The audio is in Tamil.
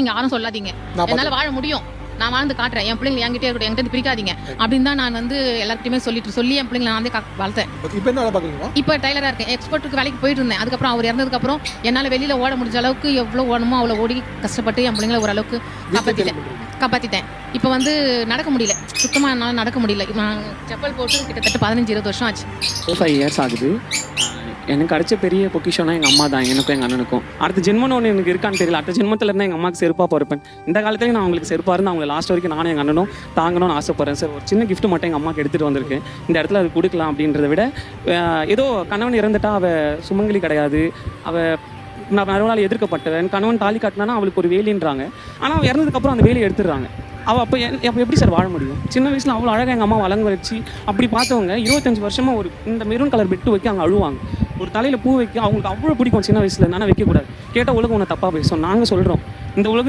நீங்க யாரும் சொல்லாதீங்க. என்னால வாழ முடியும். நான் வாழ்ந்து காட்டுறேன். என் பிள்ளைங்க என்கிட்ட இருக்கட்டும் என்கிட்ட இருந்து பிரிக்காதீங்க. அப்படின்னு தான் நான் வந்து எல்லார்கிட்டயுமே சொல்லிட்டு சொல்லி என் பிள்ளைங்களை நான் வந்து வளர்த்தேன். இப்போ என்ன டைலரா இருக்கேன். எக்ஸ்போர்ட்டுக்கு வேலைக்கு போயிட்டு இருந்தேன். அதுக்கப்புறம் அவர் இறந்ததுக்கு அப்புறம் என்னால வெளியில ஓட முடிஞ்ச அளவுக்கு எவ்வளவு ஓடணுமோ அவ்வளோ ஓடி கஷ்டப்பட்டு என் பிள்ளைங்களை ஓரளவுக்கு காப்பாத்திட்டேன். காப்பாத்திட்டேன். இப்போ வந்து நடக்க முடியல. சுத்தமா என்னால நடக்க முடியல. நான் செப்பல் போட்டு கிட்டத்தட்ட பதினஞ்சு இருபது வருஷம் ஆச்சு. ஃபைவ் இயர்ஸ் ஆகுது. எனக்கு கிடைச்ச பெரிய பொக்கிஷம்னா எங்கள் அம்மா தான் எனக்கும் எங்கள் அண்ணனுக்கும். அடுத்த ஜென்மம்னு ஒன்று எனக்கு இருக்கான்னு தெரியல. அடுத்த ஜென்மத்தில் இருந்தால் எங்கள் அம்மாவுக்கு செருப்பாக பிறப்பேன். இந்த காலத்துலேயும் நான் அவங்களுக்கு செருப்பாக இருந்து அவங்க லாஸ்ட் வரைக்கும் நானும் எங்கள் அண்ணனும் தாங்கணும்னு ஆசைப்பட்றேன். சார் ஒரு சின்ன கிஃப்ட் மட்டும் எங்கள் அம்மாவுக்கு எடுத்துகிட்டு வந்திருக்கு. இந்த இடத்துல அது கொடுக்கலாம் அப்படின்றத விட ஏதோ கணவன் இறந்துட்டா அவள் சுமங்கலி கிடையாது. அவள் நான் மறுநாள் எதிர்க்கப்பட்டவன். கணவன் தாலி காட்டினா அவளுக்கு ஒரு வேலின்றாங்க. ஆனால் அவள் இறந்ததுக்கப்புறம் அந்த வேலையை எடுத்துடுறாங்க. அவள் அப்போ அப்போ எப்படி சார் வாழ முடியும்? சின்ன வயசில் அவ்வளோ அழகாக எங்கள் அம்மா வளங்க வச்சு அப்படி பார்த்தவங்க இருபத்தஞ்சி வருஷமாக ஒரு இந்த மெரூன் கலர் பெட்டு வைக்க அங்கே அழுவாங்க. ஒரு தலையில் பூ வைக்க அவங்களுக்கு அவ்வளோ பிடிக்கும் சின்ன வயசில். ஆனால் வைக்கக்கூடாது. கேட்டால் உலகம் உன்னை தப்பாக பேசும். நாங்கள் சொல்கிறோம் இந்த உலகம்